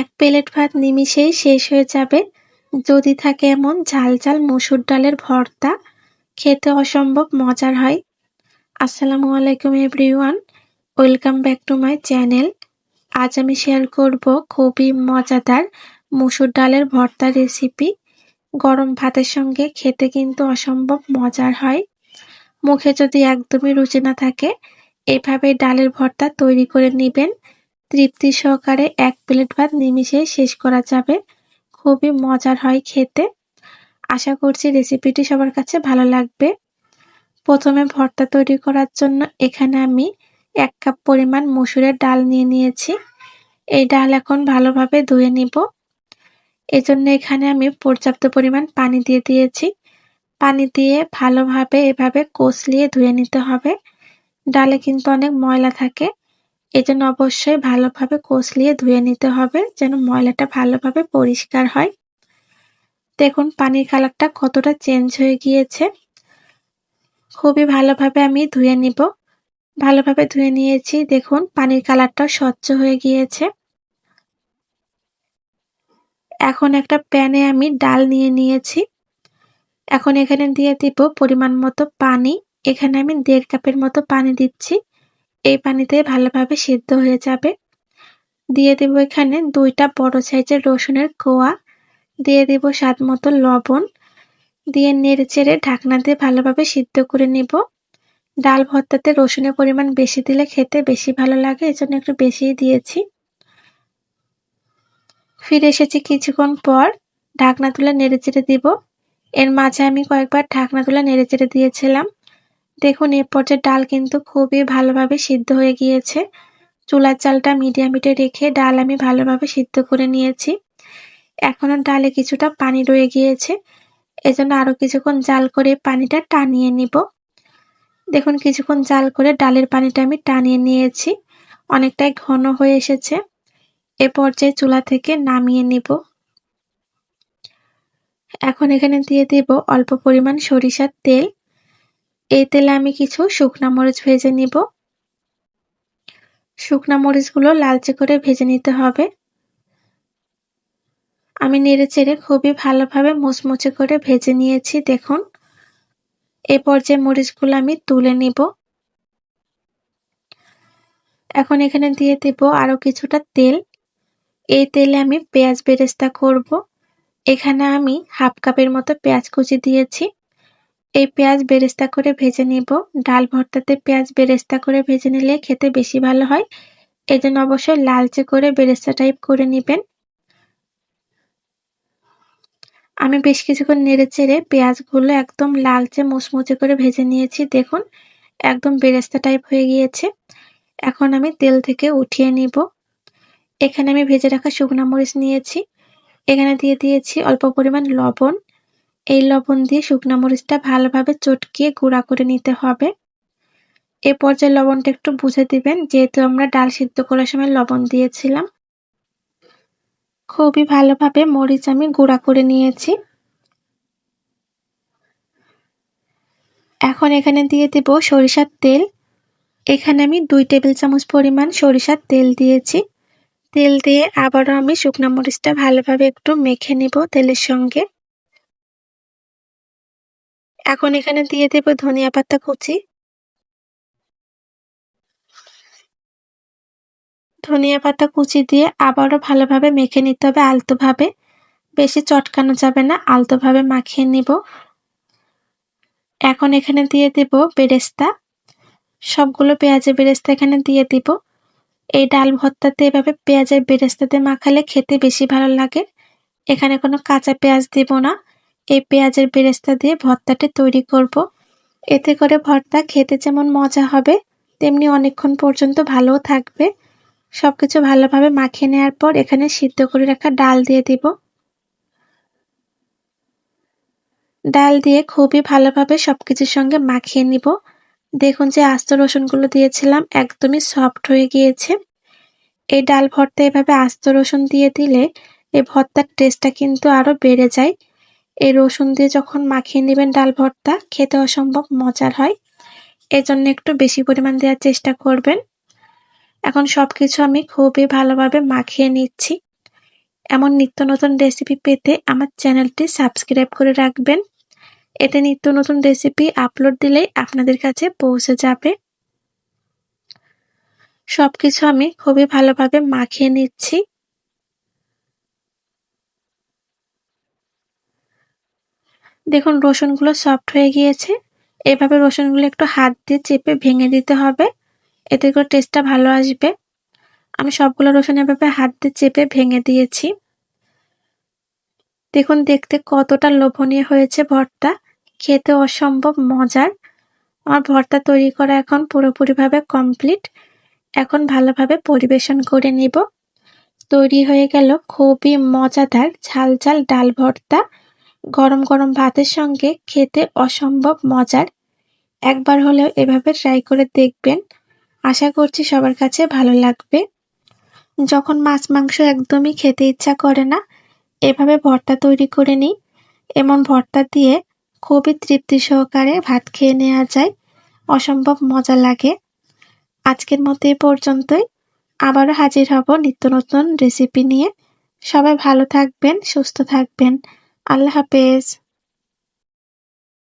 এক প্লেট ভাত নিমিষেই শেষ হয়ে যাবে। যদি থাকে এমন ঝাল ঝাল মসুর ডালের ভর্তা, খেতে অসম্ভব মজার হয়। আসসালামু আলাইকুম everyone, welcome back to my channel. আজ আমি শেয়ার করব খুবই মজাদার মসুর ডালের ভর্তা রেসিপি। গরম ভাতের সঙ্গে খেতে কিন্তু অসম্ভব মজার হয়। মুখে যদি একদমই রুচি না থাকে, এভাবে ডালের ভর্তা তৈরি করে নেবেন। তৃপ্তি সহকারে এক প্লেট ভাত নিমিশে শেষ করা যাবে। খুবই মজার হয় খেতে। আশা করছি রেসিপিটি সবার কাছে ভালো লাগবে। প্রথমে ভর্তা তৈরি করার জন্য এখানে আমি এক কাপ পরিমাণ মসুরের ডাল নিয়ে নিয়েছি। এই ডাল এখন ভালোভাবে ধুয়ে নিব। এজন্য এখানে আমি পর্যাপ্ত পরিমাণ পানি দিয়ে দিয়েছি। পানি দিয়ে ভালোভাবে এভাবে কষলিয়ে ধুয়ে নিতে হবে। ডালে কিন্তু অনেক ময়লা থাকে। এজন্য অবশ্যই ভালোভাবে কষলিয়ে ধুয়ে নিতে হবে যেন ময়লাটা ভালোভাবে পরিষ্কার হয়। দেখুন, পানির কালারটা কতটা চেঞ্জ হয়ে গিয়েছে। খুবই ভালোভাবে আমি ধুয়ে নিব। ভালোভাবে ধুয়ে নিয়েছি। দেখুন, পানির কালারটা স্বচ্ছ হয়ে গিয়েছে। এখন একটা প্যানে আমি ডাল নিয়ে নিয়েছি। এখন এখানে দিয়ে দিব পরিমাণ মতো পানি। এখানে আমি দেড় কাপের মতো পানি দিচ্ছি। এই পানিতে ভালোভাবে সিদ্ধ হয়ে যাবে। দিয়ে দেব এখানে দুইটা বড় সাইজের রসুনের কোয়া। দিয়ে দেব স্বাদ মতো লবণ। দিয়ে নেড়ে চেড়ে ঢাকনা দিয়ে ভালোভাবে সিদ্ধ করে নিব। ডাল ভর্তাতে রসুনের পরিমাণ বেশি দিলে খেতে বেশি ভালো লাগে, এজন্য একটু বেশিই দিয়েছি। ফিরে এসেছি কিছুক্ষণ পর, ঢাকনা তুলে নেড়ে চেড়ে দিব। এর মাঝে আমি কয়েকবার ঢাকনা তুলে নেড়ে চেড়ে দিয়েছিলাম। দেখুন, এ পর্যায়ে ডাল কিন্তু খুবই ভালোভাবে সিদ্ধ হয়ে গিয়েছে। চুলার চালটা মিডিয়াম হিটে রেখে ডাল আমি ভালোভাবে সিদ্ধ করে নিয়েছি। এখনও ডালে কিছুটা পানি রয়ে গিয়েছে। এজন্য আরও কিছুক্ষণ জাল করে পানিটা টানিয়ে নিব। দেখুন, কিছুক্ষণ জাল করে ডালের পানিটা আমি টানিয়ে নিয়েছি। অনেকটাই ঘন হয়ে এসেছে। এ পর্যায়ে চুলা থেকে নামিয়ে নিব। এখন এখানে দিয়ে দেব অল্প পরিমাণ সরিষার তেল। এই তেলে আমি কিছু শুকনা মরিচ ভেজে নিব। শুকনা মরিচগুলো লালচে করে ভেজে নিতে হবে। আমি নেড়ে চেড়ে খুবই ভালোভাবে মুচমুচে করে ভেজে নিয়েছি, দেখুন। এ পর্যায়ে মরিচগুলো আমি তুলে নিব। এখন এখানে দিয়ে দেব আরও কিছুটা তেল। এই তেলে আমি পেঁয়াজ বেরেস্তা করব। এখানে আমি হাফ কাপের মতো পেঁয়াজ কুচি দিয়েছি। এই পেঁয়াজ বেরেস্তা করে ভেজে নিব। ডাল ভর্তাতে পেঁয়াজ বেরেস্তা করে ভেজে নিলে খেতে বেশি ভালো হয়। এই জন্য অবশ্যই লালচে করে বেরেস্তা টাইপ করে নেবেন। আমি বেশ কিছুক্ষণ নেড়ে চেড়ে পেঁয়াজগুলো একদম লালচে মুচমুচে করে ভেজে নিয়েছি। দেখুন, একদম বেরেস্তা টাইপ হয়ে গিয়েছে। এখন আমি তেল থেকে উঠিয়ে নিব। এখানে আমি ভেজে রাখা শুকনো মরিচ নিয়েছি। এখানে দিয়ে দিয়েছি অল্প পরিমাণ লবণ। এই লবণ দিয়ে শুকনো মরিচটা ভালোভাবে চটকিয়ে গুঁড়া করে নিতে হবে। এ পর্যায়ে লবণটা একটু বুঝে দিবেন, যেহেতু আমরা ডাল সিদ্ধ করার সময় লবণ দিয়েছিলাম। খুবই ভালোভাবে মরিচ আমি গুঁড়া করে নিয়েছি। এখন এখানে দিয়ে দেব সরিষার তেল। এখানে আমি দুই টেবিল চামচ পরিমাণ সরিষার তেল দিয়েছি। তেল দিয়ে আবারও আমি শুকনো মরিচটা ভালোভাবে একটু মেখে নিব তেলের সঙ্গে। এখন এখানে দিয়ে দেব ধনিয়া পাতা কুচি। ধনিয়া পাতা কুচি দিয়ে আবারও ভালোভাবে মেখে নিতে হবে আলতোভাবে। বেশি চটকানো যাবে না, আলতোভাবে মাখিয়ে নিব। এখন এখানে দিয়ে দেব বেরেস্তা। সবগুলো পেঁয়াজের বেরেস্তা এখানে দিয়ে দিব। এই ডাল ভর্তাতে এভাবে পেঁয়াজের বেরেস্তাতে মাখালে খেতে বেশি ভালো লাগে। এখানে কোনো কাঁচা পেঁয়াজ দিব না। এই পেঁয়াজের বেরেস্তা দিয়ে ভর্তাটি তৈরি করব। এতে করে ভর্তা খেতে যেমন মজা হবে, তেমনি অনেকক্ষণ পর্যন্ত ভালোও থাকবে। সব কিছু ভালোভাবে মাখিয়ে নেওয়ার পর এখানে সিদ্ধ করে রাখা ডাল দিয়ে দিব। ডাল দিয়ে খুবই ভালোভাবে সব কিছুর সঙ্গে মাখিয়ে নিব। দেখুন যে আস্ত রসুনগুলো দিয়েছিলাম একদমই সফট হয়ে গিয়েছে। এই ডাল ভর্তা এভাবে আস্ত রসুন দিয়ে দিলে এই ভর্তার টেস্টটা কিন্তু আরও বেড়ে যায়। এই রসুন দিয়ে যখন মাখিয়ে নেবেন ডাল ভর্তা, খেতে অসম্ভব মজার হয়। এজন্য একটু বেশি পরিমাণ দেওয়ার চেষ্টা করবেন। এখন সব কিছু আমি খুবই ভালোভাবে মাখিয়ে নিচ্ছি। এমন নিত্য নতুন রেসিপি পেতে আমার চ্যানেলটি সাবস্ক্রাইব করে রাখবেন। এতে নিত্য নতুন রেসিপি আপলোড দিলেই আপনাদের কাছে পৌঁছে যাবে। সব কিছু আমি খুবই ভালোভাবে মাখিয়ে নিচ্ছি। দেখুন, রসুনগুলো সফট হয়ে গিয়েছে। এভাবে রসুনগুলো একটু হাত দিয়ে চেপে ভেঙে দিতে হবে। এতে করে টেস্টটা ভালো আসবে। আমি সবগুলো রসুন এভাবে হাত দিয়ে চেপে ভেঙে দিয়েছি। দেখুন, দেখতে কতটা লোভনীয় হয়েছে ভর্তা। খেতে অসম্ভব মজার। আমার ভর্তা তৈরি করা এখন পুরোপুরিভাবে কমপ্লিট এখন ভালোভাবে পরিবেশন করে নিব। তৈরি হয়ে গেল খুবই মজাদার ঝাল ঝাল ডাল ভর্তা। গরম গরম ভাতের সঙ্গে খেতে অসম্ভব মজার। একবার হলেও এভাবে ট্রাই করে দেখবেন। আশা করছি সবার কাছে ভালো লাগবে। যখন মাছ মাংস একদমই খেতে ইচ্ছা করে না, এভাবে ভর্তা তৈরি করে নিই। এমন ভর্তা দিয়ে খুবই তৃপ্তি সহকারে ভাত খেয়ে নেওয়া যায়। অসম্ভব মজা লাগে। আজকের মতো এ পর্যন্তই। আবারও হাজির হব নিত্য নতুন রেসিপি নিয়ে। সবাই ভালো থাকবেন, সুস্থ থাকবেন। আল্লাহ হাফেজ।